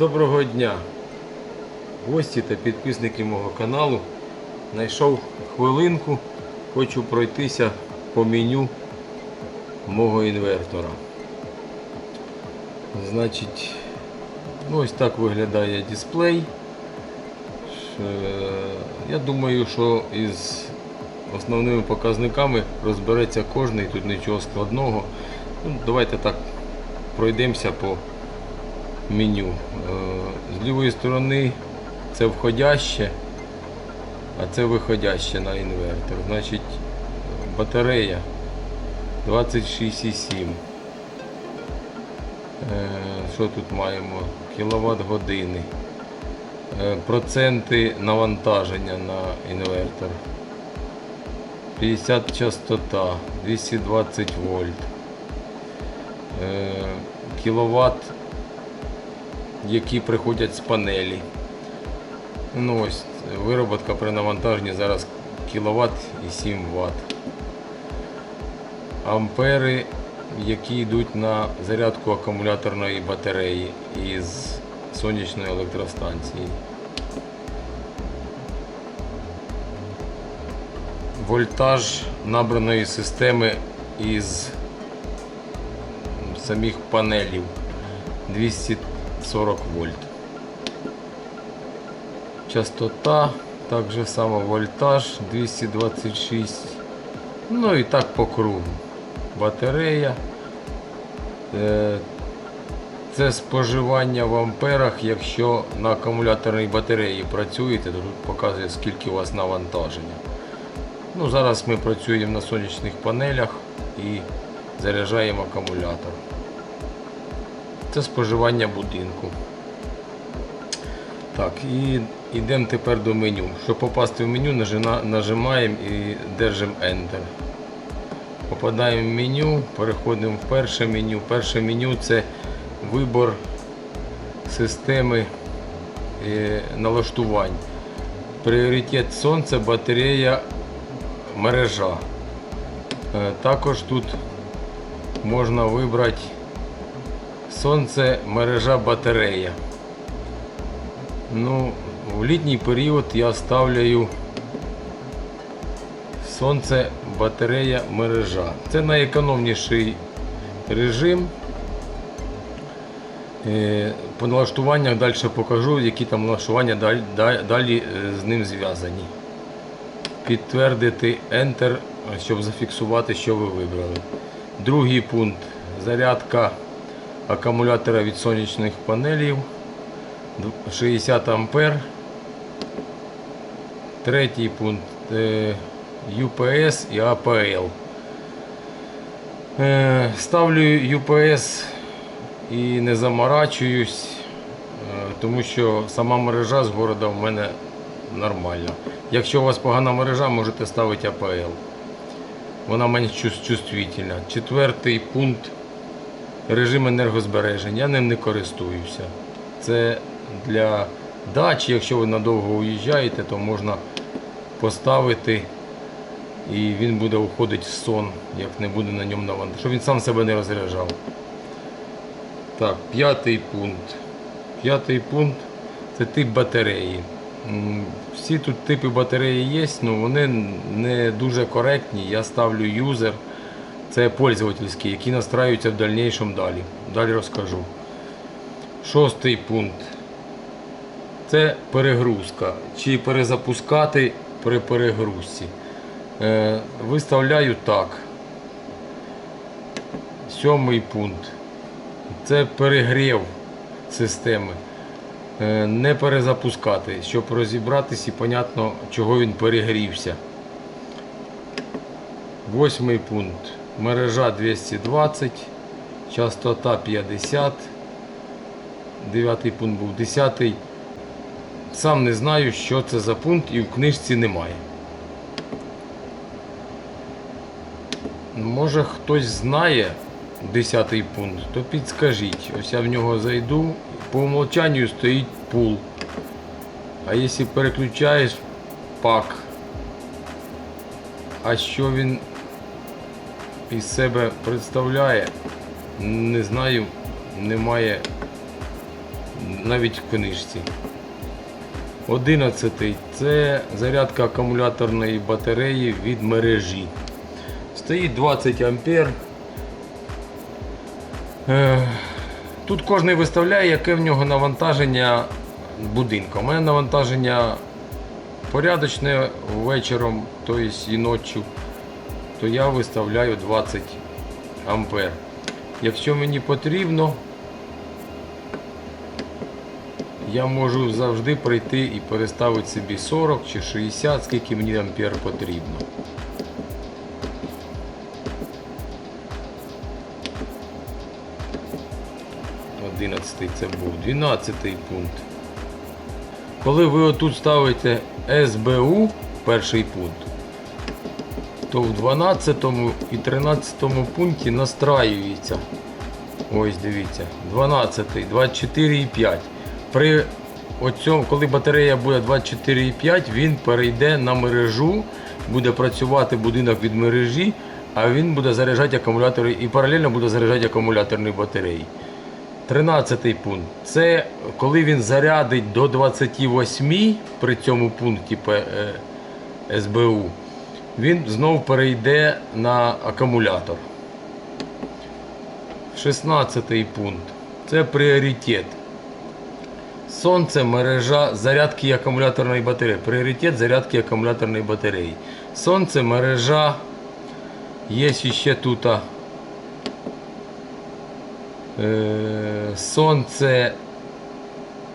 Доброго дня, гості та підписники мого каналу. Знайшов хвилинку, хочу пройтися по меню мого інвертора. Значить, ну ось так виглядає дисплей. Е, Я думаю, що із основними показниками розбереться кожний, тут нічого складного. Ну, давайте так пройдемося по меню. Е, З лівої сторони це входяще, а це виходяще на інвертор. Значить, батарея 26,7. Е, Що тут маємо? Кіловат години. Е, Проценти навантаження на інвертор. 50 частота, 220 вольт. Кіловат, які приходять з панелі. Ну ось вироботка при навантаженні зараз кіловат і 7 Вт. Ампери, які йдуть на зарядку акумуляторної батареї із сонячної електростанції. Вольтаж набраної системи із самих панелів 240 вольт. Частота, так же само вольтаж 226. Ну і так по кругу. Батарея. Е, Це споживання в амперах, якщо на акумуляторній батареї працюєте, то тут показує скільки у вас навантаження. Ну, Зараз ми працюємо на сонячних панелях і заряджаємо акумулятор. Це споживання будинку. Так, і йдемо тепер до меню. Щоб попасти в меню, нажимаємо і держимо Enter. Попадаємо в меню, переходимо в перше меню. Перше меню це вибор системи е, налаштувань. Пріоритет сонце, батарея, мережа. Е, Також тут можна вибрати сонце, мережа, батарея. Ну, в літній період я ставляю сонце, батарея, мережа. Це найекономніший режим. Е, По налаштуваннях далі покажу, які там налаштування далі, е, з ним зв'язані. Підтвердити Enter, щоб зафіксувати, що ви вибрали. Другий пункт зарядка акумулятора від сонячних панелів 60 ампер. Третій пункт е, UPS і APL. Е, Ставлю UPS і не заморачуюсь, е, тому що сама мережа з города в мене нормальна. Якщо у вас погана мережа, можете ставити APL. Вона менш чувс- чувствительна. Четвертий пункт режим енергозбереження. Я ним не користуюся. Це для дачі, якщо ви надовго уїжджаєте, то можна поставити і він буде уходити в сон, як не буде на ньому навантаження, щоб він сам себе не розряджав. Так, п'ятий пункт. П'ятий пункт це тип батареї. Всі тут типи батареї є, але вони не дуже коректні. Я ставлю юзер. Це пользовательські, які настраюються в дальнішому далі. Далі розкажу. Шостий пункт. Це перегрузка. Чи перезапускати при перегрузці. Е, Виставляю так. Сьомий пункт. Це перегрів системи. Е, Не перезапускати, щоб розібратися і понятно, чого він перегрівся. Восьмий пункт. Мережа 220, частота 50. Дев'ятий пункт був. Десятий. Сам не знаю, що це за пункт і в книжці немає. Може хтось знає 10 пункт, то підскажіть. Ось я в нього зайду. По умолчанню стоїть пул. А якщо переключаєш пак, а що він із себе представляє, не знаю, немає навіть в книжці. 11 це зарядка акумуляторної батареї від мережі. Стоїть 20 ампер. Е, Тут кожен виставляє, яке в нього навантаження будинку. У мене навантаження порядочне вечором, тобто і ночі, то я виставляю 20 ампер. Якщо мені потрібно, я можу завжди прийти і переставити собі 40 чи 60, скільки мені ампер потрібно. Одинадцятий це був. Дванадцятий пункт. Коли ви отут ставите СБУ, перший пункт, то в 12 і 13 пункті настраюється. Ось дивіться, 12, 24,5. При оцьому, коли батарея буде 24,5, він перейде на мережу, буде працювати будинок від мережі, а він буде заряджати акумулятори і паралельно буде заряджати акумуляторні батареї. 13 пункт. Це коли він зарядить до 28 при цьому пункті е, СБУ, він знов перейде на акумулятор. 16 пункт. Це пріоритет. Сонце, мережа зарядки акумуляторної батареї. Пріоритет зарядки акумуляторної батареї. Сонце, мережа. Є ще тут. Е, сонце,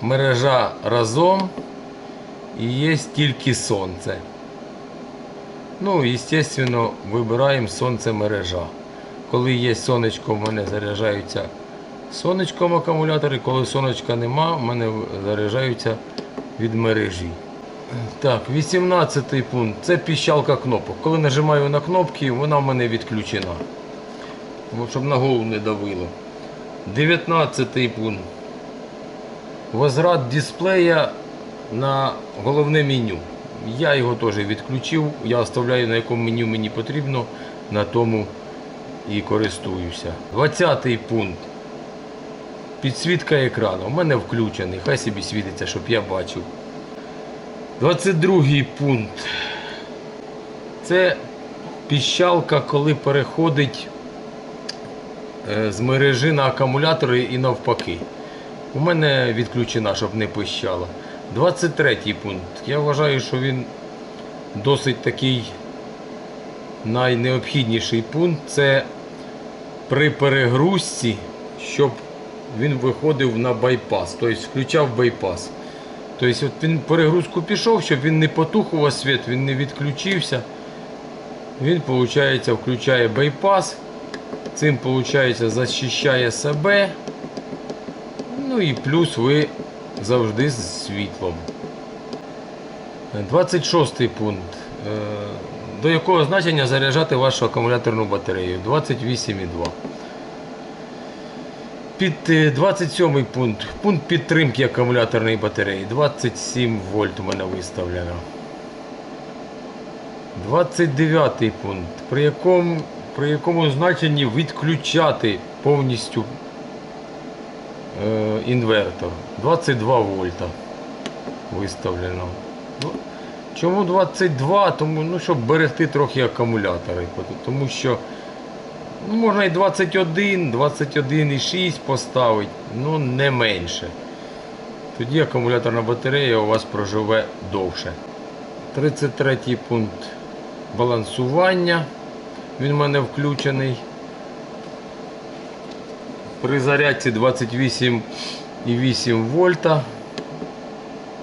мережа разом і є тільки сонце. Ну, звісно, вибираємо сонце мережа. Коли є сонечко, в мене заряджаються сонечком акумулятори, коли сонечка нема, в мене заряджаються від мережі. Так, 18 пункт. Це піщалка кнопок. Коли нажимаю на кнопки, вона в мене відключена. Щоб на голову не давило. 19 пункт. Возврат дисплея на головне меню. Я його теж відключив. Я оставляю на якому меню мені потрібно, на тому і користуюся. 20 пункт. Підсвітка екрану. У мене включений. Хай собі світиться, щоб я бачив. 22 пункт. Це піщалка, коли переходить е, з мережі на акумулятори і навпаки. У мене відключена, щоб не пищала. 23 пункт. Я вважаю, що він досить такий найнеобхідніший пункт. Це при перегрузці, щоб він виходив на байпас, тобто включав байпас. Тобто от він перегрузку пішов, щоб він не потух у вас світ, він не відключився. Він, виходить, включає байпас. Цим, виходить, захищає себе. Ну і плюс ви завжди з світлом. 26 пункт. Е, До якого значення заряджати вашу акумуляторну батарею? 28,2. Під е, 27 пункт. Пункт підтримки акумуляторної батареї. 27 вольт у мене виставлено. 29 пункт. При якому, при якому значенні відключати повністю е, інвертор. 22 вольта виставлено. Ну, Чому 22? Тому, ну, щоб берегти трохи акумулятори. Тому що ну, можна і 21, 21,6 поставити, ну не менше. Тоді акумуляторна батарея у вас проживе довше. 33 пункт балансування. Він в мене включений. При зарядці 28,8 вольта.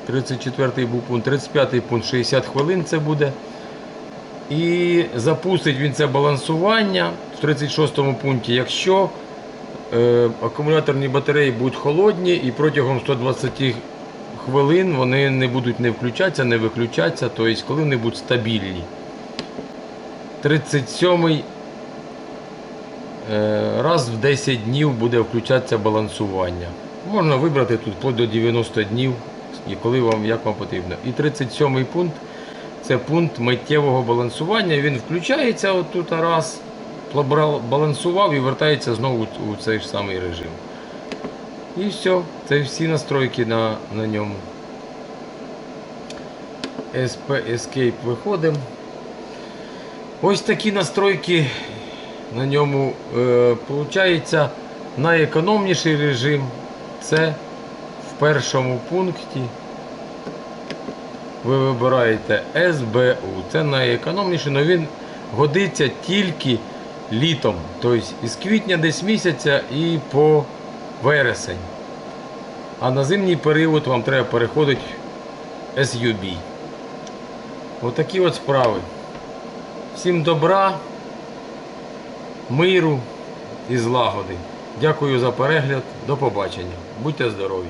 34 був пункт, 35 пункт 60 хвилин це буде. І запустить він це балансування в 36 пункті, якщо е, акумуляторні батареї будуть холодні і протягом 120 хвилин вони не будуть не включатися, не виключатися, тобто коли вони будуть стабільні. 37 е, раз в 10 днів буде включатися балансування. Можна вибрати тут вплоть до 90 днів, і коли вам як вам потрібно. І 37 пункт це пункт миттєвого балансування. Він включається отут раз, балансував і вертається знову у цей ж самий режим. І все, це всі настройки на, на ньому. SP Escape виходимо. Ось такі настройки на ньому. Е, найекономніший режим це в першому пункті. Ви вибираєте СБУ. Це найекономніший, але він годиться тільки літом. Тобто із квітня десь місяця і по вересень. А на зимній період вам треба переходити SUB. Отакі от справи. Всім добра, миру і злагоди. Дякую за перегляд. До побачення. Будьте здорові!